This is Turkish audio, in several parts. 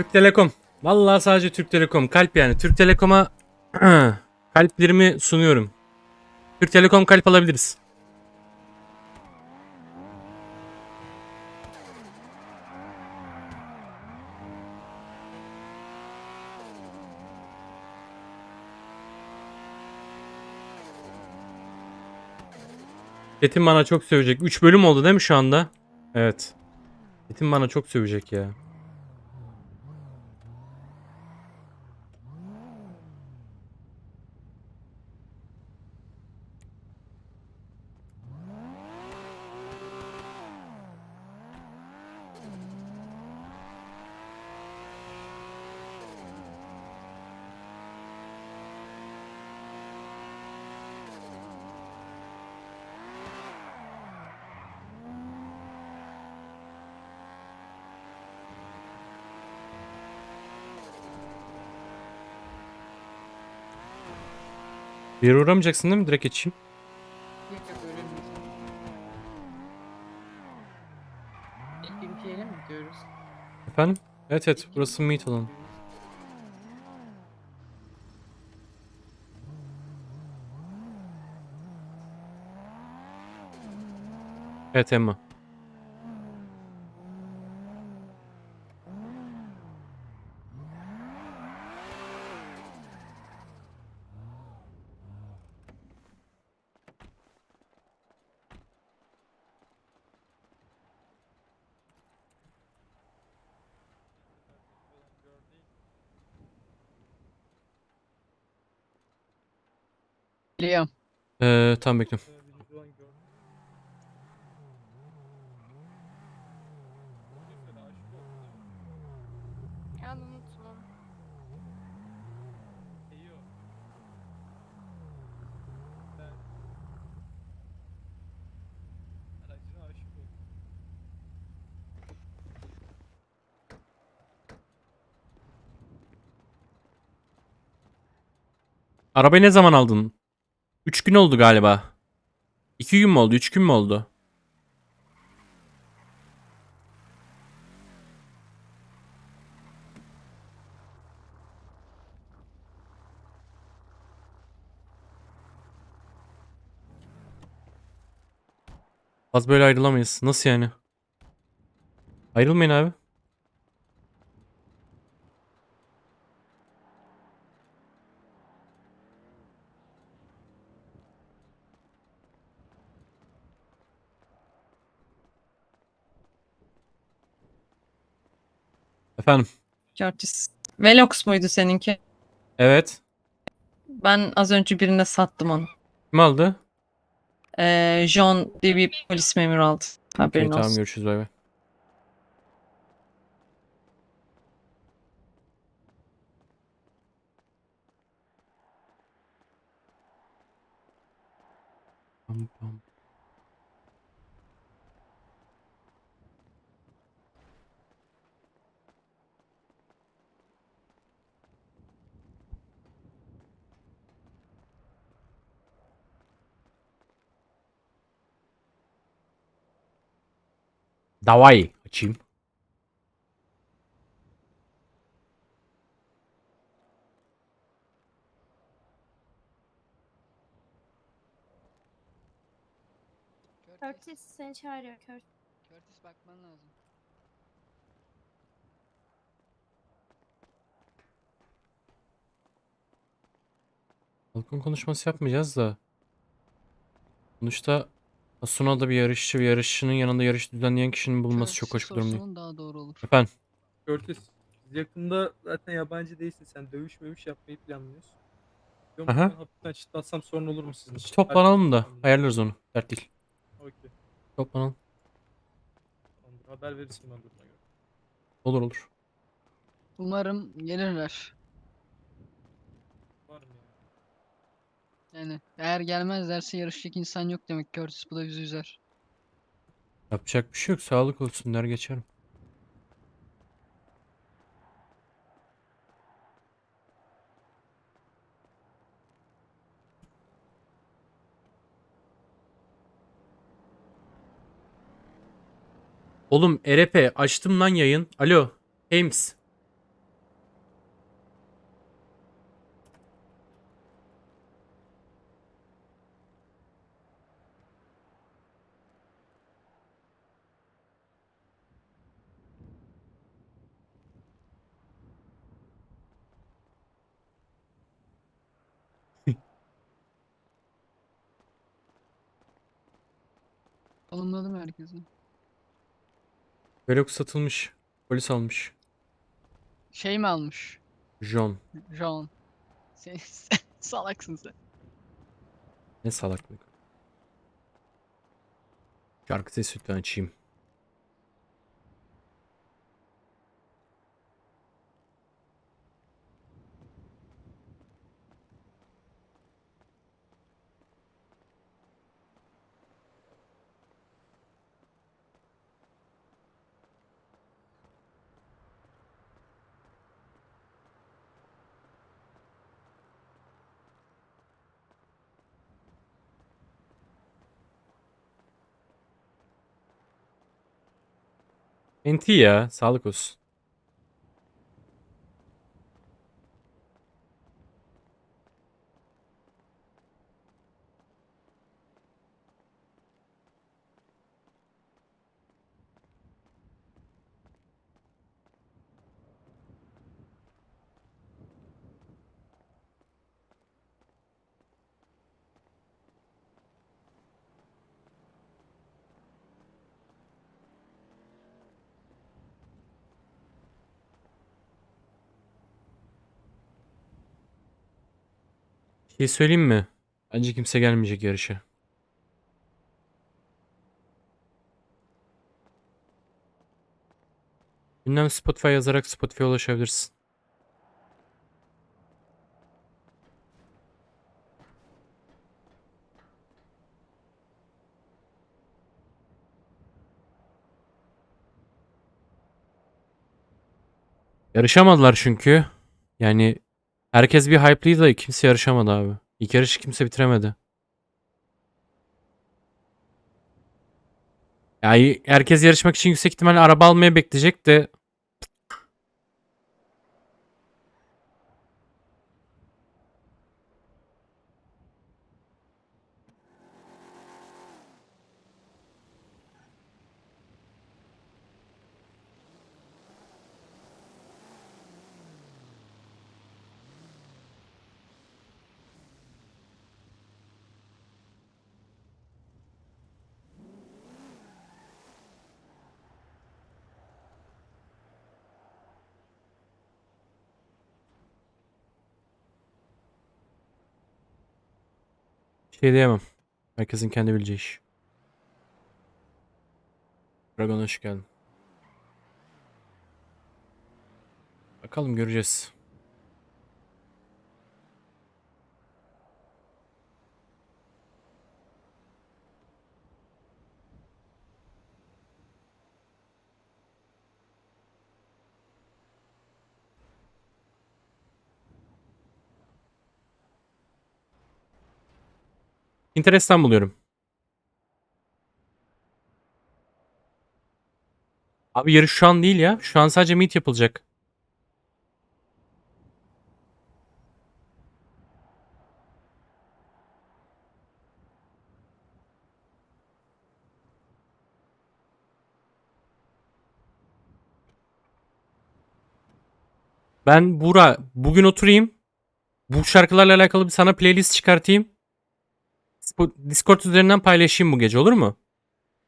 Türk Telekom. Vallahi sadece Türk Telekom. Kalp yani. Türk Telekom'a kalplerimi sunuyorum. Türk Telekom kalp alabiliriz. Çetin bana çok sövecek. 3 bölüm oldu değil mi şu anda? Evet. Çetin bana çok sövecek ya. Yere uğramayacaksın değil mi? Direkt geçeyim. Efendim? Evet evet burası meet alanı. Evet Emma. Ee, tamam bekliyorum. Ya unutma. Arabayı ne zaman aldın? 3 gün oldu galiba. 2 gün mü oldu? 3 gün mü oldu? Az böyle ayrılamayız. Nasıl yani? Ayrılmayın abi. Efendim. Curtis. Velox muydu seninki? Evet. Ben az önce birine sattım onu. Kim aldı? Ee, John diye bir polis memuru aldı. Okey, Haberin tamam olsun. görüşürüz bay bay. Pam, pam. Davay açayım. Curtis seni çağırıyor Curtis. Curtis bakman lazım. Balkon konuşması yapmayacağız da. Sonuçta Asuna'da bir yarışçı bir yarışçının yanında yarış düzenleyen kişinin bulunması çok hoş bir durum değil. sorsanın daha doğru olur. Efendim Curtis, biz yakında zaten yabancı değilsin. Sen dövüş mövüş yapmayı planlıyorsun. Diyorum Aha. ben hafiften çıtlatsam sorun olur mu sizin için? toplanalım da Herkes- ayarlarız onu. Dert değil. Okey. Toplanalım. Tamamdır. Haber verirsin bana duruma göre. Olur olur. Umarım gelirler. Var mı ya? Yani eğer gelmezlerse yarışacak insan yok demek Curtis bu da bizi üzer. Yapacak bir şey yok. Sağlık olsun der geçerim. Oğlum Erepe açtım lan yayın. Alo. Ames. Herkesi. Velox satılmış. Polis almış. Şey mi almış? John. John. Sen, sen salaksın sen. Ne salaklık. Şarkı sesi lütfen açayım. Enti ya. Şey söyleyeyim mi? Bence kimse gelmeyecek yarışa. Gündem Spotify yazarak Spotify'a ulaşabilirsin. Yarışamadılar çünkü. Yani herkes bir hype'lıydı da kimse yarışamadı abi. İlk yarışı kimse bitiremedi. Yani herkes yarışmak için yüksek ihtimalle araba almaya bekleyecek de şey diyemem. Herkesin kendi bileceği iş. Dragon hoş geldin. Bakalım göreceğiz. Pinterest'ten buluyorum. Abi yarış şu an değil ya. Şu an sadece meet yapılacak. Ben Bura bugün oturayım. Bu şarkılarla alakalı bir sana playlist çıkartayım. Discord üzerinden paylaşayım bu gece olur mu?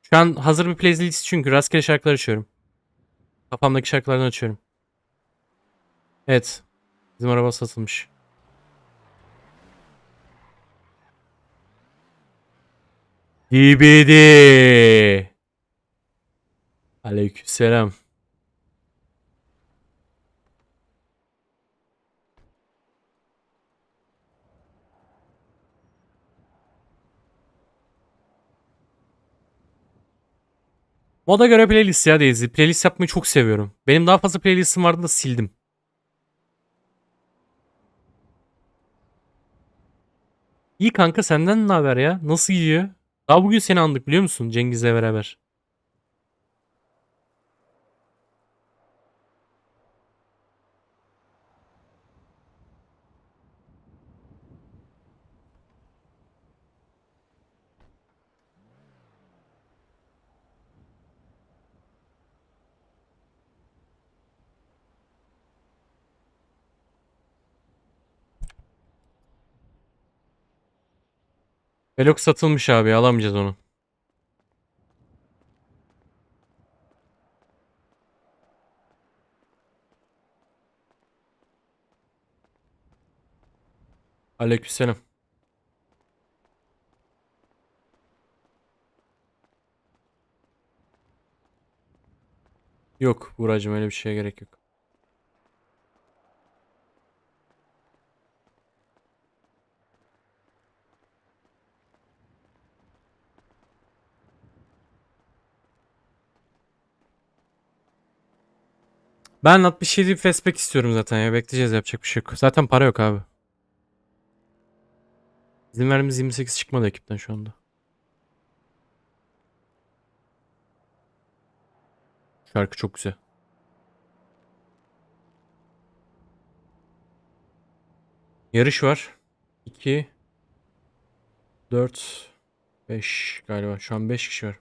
Şu an hazır bir playlist çünkü rastgele şarkılar açıyorum. Kafamdaki şarkılardan açıyorum. Evet. Bizim araba satılmış. DBD. Aleykümselam. Moda göre playlist ya Daisy. Playlist yapmayı çok seviyorum. Benim daha fazla playlistim vardı da sildim. İyi kanka senden ne haber ya? Nasıl gidiyor? Daha bugün seni andık biliyor musun Cengiz'le beraber. Velok satılmış abi alamayacağız onu. Aleykümselam. Yok Buracım öyle bir şeye gerek yok. Ben 67 fastback istiyorum zaten ya. Bekleyeceğiz yapacak bir şey yok. Zaten para yok abi. İzin verdiğimiz 28 çıkmadı ekipten şu anda. Şarkı çok güzel. Yarış var. 2 4 5 galiba. Şu an 5 kişi var.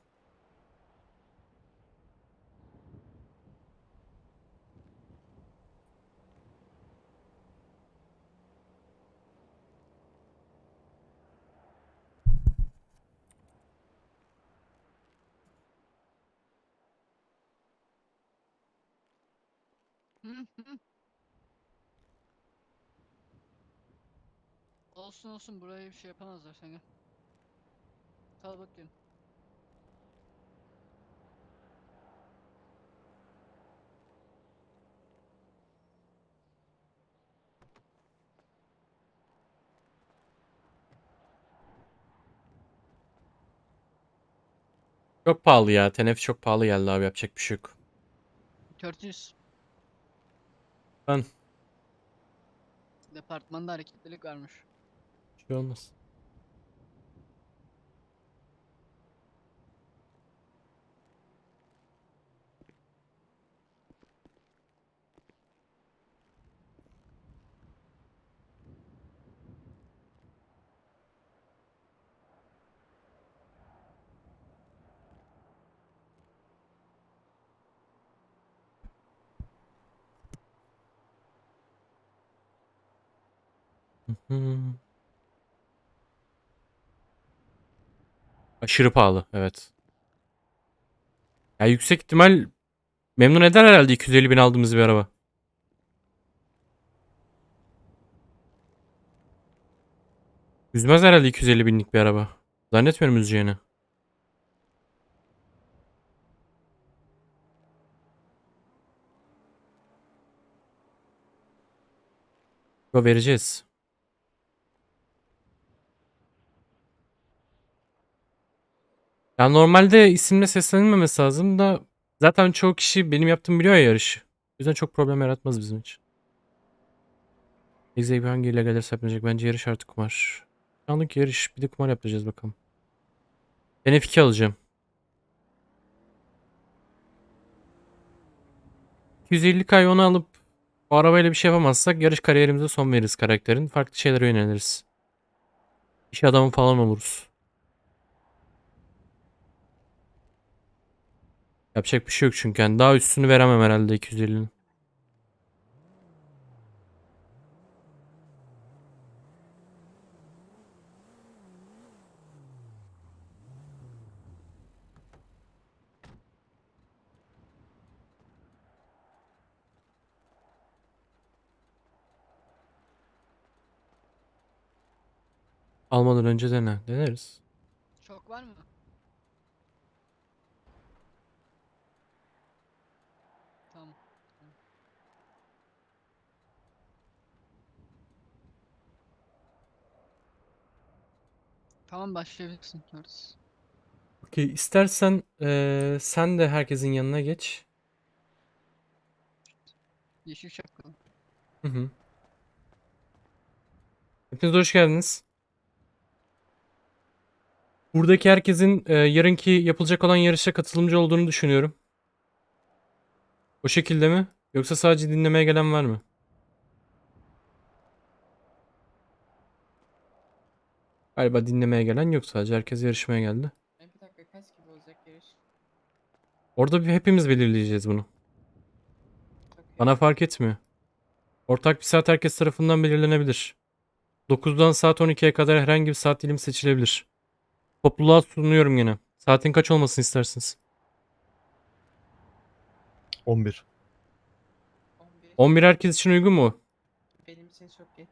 Hı hı. Olsun olsun buraya bir şey yapamazlar sen gel. Kal bakayım. Çok pahalı ya. Tenef çok pahalı geldi abi. Yapacak bir şey yok. Curtis. Ben. Departmanda hareketlilik varmış. Bir şey olmaz. Hı Aşırı pahalı. Evet. Ya yüksek ihtimal memnun eder herhalde 250 bin aldığımız bir araba. Üzmez herhalde 250 binlik bir araba. Zannetmiyorum üzeceğini. Yo vereceğiz. Ya normalde isimle seslenilmemesi lazım da zaten çoğu kişi benim yaptığımı biliyor ya yarışı. O yüzden çok problem yaratmaz bizim için. Exe'yi hangi illegaller saplanacak? Bence yarış artık kumar. Şu anlık yarış bir de kumar yapacağız bakalım. Ben F2 alacağım. 250 kay onu alıp o arabayla bir şey yapamazsak yarış kariyerimize son veririz karakterin. Farklı şeylere yöneliriz. İş adamı falan oluruz. Yapacak bir şey yok çünkü. Yani daha üstünü veremem herhalde 250'nin. Almadan önce dene. Deneriz. Çok var mı? Tamam. Tamam başlayabilirsin Curtis. Okey, istersen eee, sen de herkesin yanına geç. Yeşil şapkalı. Hı hı. Hepiniz hoş geldiniz. Buradaki herkesin eee, yarınki yapılacak olan yarışa katılımcı olduğunu düşünüyorum. O şekilde mi? Yoksa sadece dinlemeye gelen var mı? Galiba dinlemeye gelen yok sadece. Herkes yarışmaya geldi. Bir dakika kaç gibi olacak yarış? Orada bir hepimiz belirleyeceğiz bunu. Bana fark etmiyor. Ortak bir saat herkes tarafından belirlenebilir. 9'dan saat 12'ye kadar herhangi bir saat dilimi seçilebilir. Topluluğa sunuyorum gene. Saatin kaç olmasını istersiniz? 11. 11. 11 herkes için uygun mu? Benim için çok geç.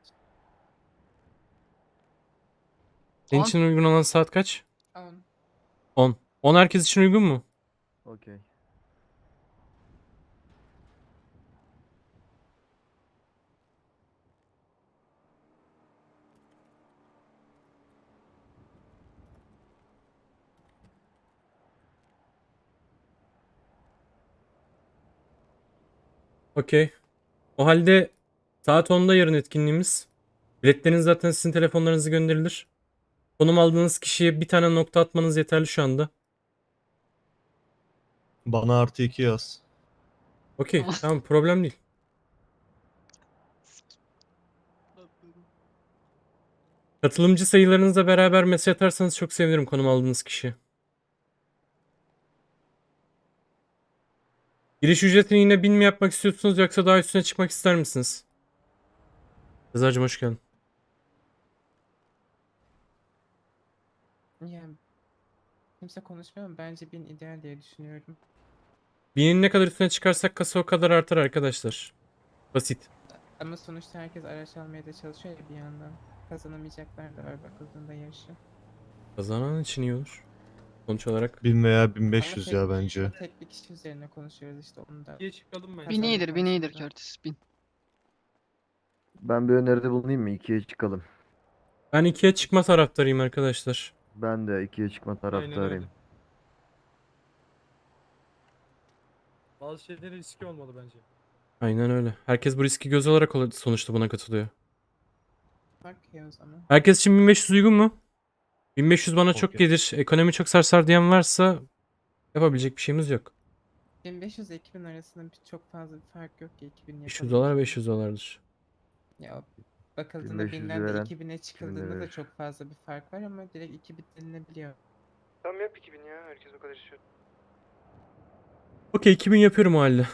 Senin On. için uygun olan saat kaç? Tamam. 10. 10 herkes için uygun mu? Okey. Okey. O halde saat 10'da yarın etkinliğimiz. Biletleriniz zaten sizin telefonlarınıza gönderilir. Konum aldığınız kişiye bir tane nokta atmanız yeterli şu anda. Bana artı iki yaz. Okey tamam problem değil. Katılımcı sayılarınızla beraber mesaj atarsanız çok sevinirim konum aldığınız kişiye. Giriş ücretini yine bin mi yapmak istiyorsunuz yoksa daha üstüne çıkmak ister misiniz? Rıza'cığım hoş geldin. Yani kimse konuşmuyor ama bence bin ideal diye düşünüyorum. Binin ne kadar üstüne çıkarsak kasa o kadar artar arkadaşlar. Basit. Ama sonuçta herkes araç almaya da çalışıyor ya bir yandan. Kazanamayacaklar da var bakıldığında yarışı. Kazanan için iyi olur. Sonuç olarak 1000 veya Ama 1500 tek- ya bence. Tek bir kişi üzerine konuşuyoruz işte onu da. İkiye çıkalım bence. Bin iyidir, bin iyidir. Curtis. Bin. Ben bir öneride bulunayım mı? İkiye çıkalım. ben ikiye çıkma taraftarıyım arkadaşlar. Ben de ikiye çıkma taraftarıyım. Bazı şeylere riski olmalı bence. Aynen öyle. Herkes bu riski göz alarak ola- sonuçta buna katılıyor. O zaman. Herkes için 1500 uygun mu? 1500 bana çok Okey. gelir. Ekonomi çok sarsar diyen varsa yapabilecek bir şeyimiz yok. 1500 ile 2000 arasında bir- çok fazla bir fark yok ki 2000 500 dolar 500 dolardır. Ya bakıldığında 1500'ü 1000'den de veren 2000'e çıkıldığında da verir. çok fazla bir fark var ama direkt 2000 denilebiliyor. Tamam yap 2000 ya. Herkes o kadar istiyor. Okey 2000 yapıyorum o halde.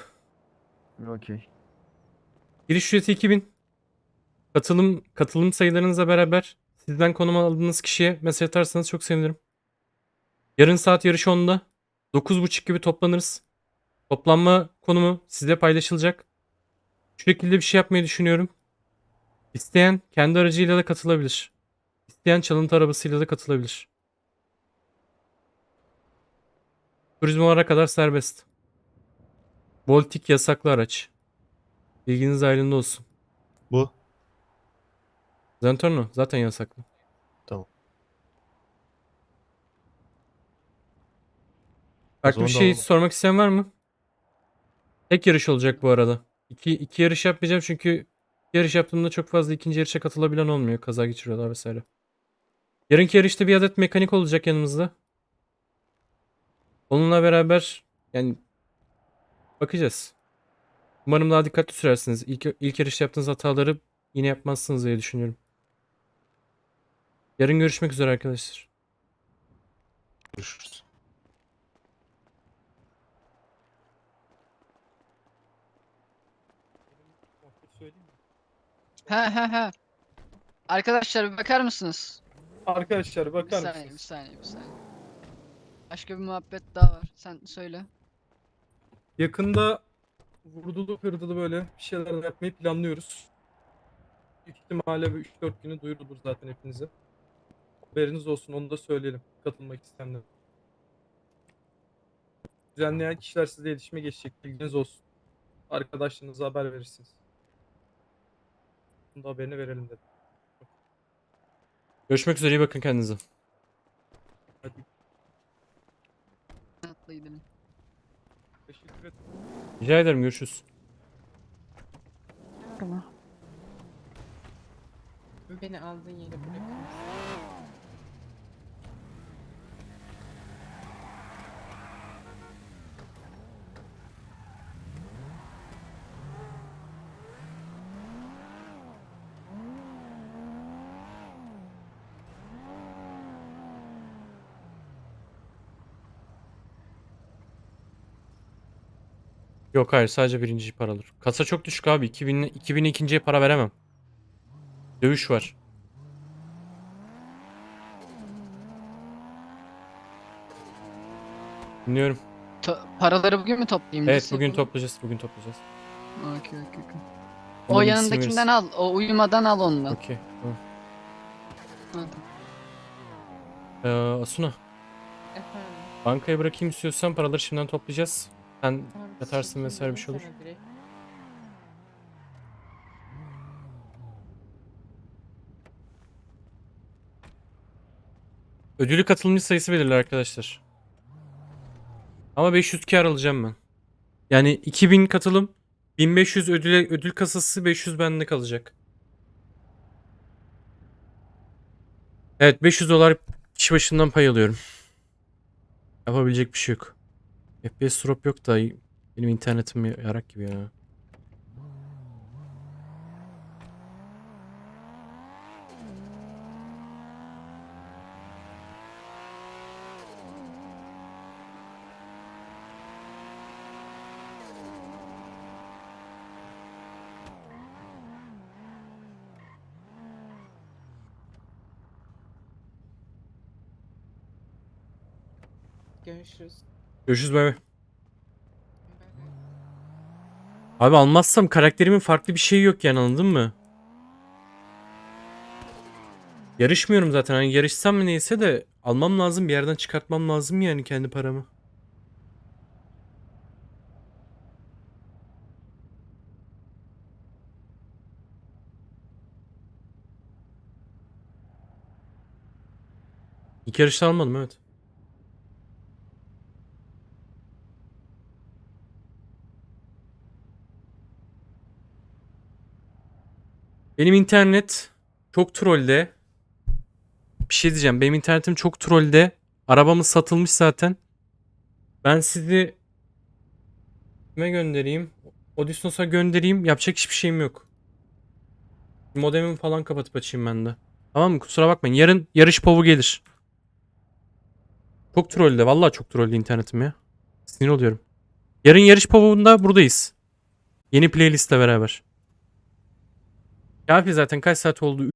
Okey. Giriş ücreti 2000. Katılım katılım sayılarınızla beraber sizden konum aldığınız kişiye mesaj atarsanız çok sevinirim. Yarın saat yarış 10'da 9.30 gibi toplanırız. Toplanma konumu size paylaşılacak. Şu şekilde bir şey yapmayı düşünüyorum. İsteyen kendi aracıyla da katılabilir. İsteyen çalıntı arabasıyla da katılabilir. Turizm olarak kadar serbest. Voltik yasaklı araç. Bilginiz ayrında olsun. Bu. Zentorno zaten yasaklı. Tamam. Farklı bir şey sormak isteyen var mı? Tek yarış olacak bu arada. İki, iki yarış yapmayacağım çünkü yarış yaptığımda çok fazla ikinci yarışa katılabilen olmuyor. Kaza geçiriyorlar vesaire. Yarınki yarışta bir adet mekanik olacak yanımızda. Onunla beraber yani bakacağız. Umarım daha dikkatli sürersiniz. İlk, ilk yarışta yaptığınız hataları yine yapmazsınız diye düşünüyorum. Yarın görüşmek üzere arkadaşlar. Görüşürüz. Muhabbet söyleyeyim mi? He he he. Arkadaşlar bir bakar mısınız? Arkadaşlar Bir bakar saniye, bir mısınız? saniye, bir saniye. Başka bir muhabbet daha var. Sen söyle. Yakında vurdulu kırdılı böyle bir şeyler yapmayı planlıyoruz. Büyük ihtimalle bir 3-4 günü duyurulur zaten hepinize. Haberiniz olsun onu da söyleyelim katılmak isteyenler. Düzenleyen kişiler sizle iletişime geçecek bilginiz olsun. Arkadaşlarınıza haber verirsiniz. Bunu da haberini verelim dedim. Görüşmek üzere iyi bakın kendinize. Hadi teşekkür ederim. Rica ederim görüşürüz. Beni aldığın yere bırakır Yok hayır sadece birinci para alır. Kasa çok düşük abi. 2000, 2000 ikinciye para veremem. Dövüş var. Dinliyorum. To- paraları bugün mü toplayayım? Evet Nasıl bugün toplayacağız. Bugün toplayacağız. Okey okey okey. O yanındakinden al. O uyumadan al ondan. Okey. Tamam. Hadi. Ee, Asuna Efendim. bankaya bırakayım istiyorsan paraları şimdiden toplayacağız. Sen Yatarsın çekeyim vesaire bir şey olur. ödülü katılımcı sayısı belirli arkadaşlar. Ama 500 kar alacağım ben. Yani 2000 katılım 1500 ödüle, ödül kasası 500 bende kalacak. Evet 500 dolar kişi başından pay alıyorum. Yapabilecek bir şey yok. FPS drop yok da benim internetim yarak gibi ya. Görüşürüz. Görüşürüz bay bay. Abi almazsam karakterimin farklı bir şeyi yok yani anladın mı? Yarışmıyorum zaten. Hani yarışsam mı neyse de almam lazım. Bir yerden çıkartmam lazım yani kendi paramı. İlk yarışta almadım evet. Benim internet çok trolde. Bir şey diyeceğim. Benim internetim çok trolde. Arabamız satılmış zaten. Ben sizi kime göndereyim? Odysseus'a göndereyim. Yapacak hiçbir şeyim yok. Modemimi falan kapatıp açayım ben de. Tamam mı? Kusura bakmayın. Yarın yarış povu gelir. Çok trolde. Vallahi çok trolde internetim ya. Sinir oluyorum. Yarın yarış povunda buradayız. Yeni playlistle beraber. Kafi zaten kaç saat oldu?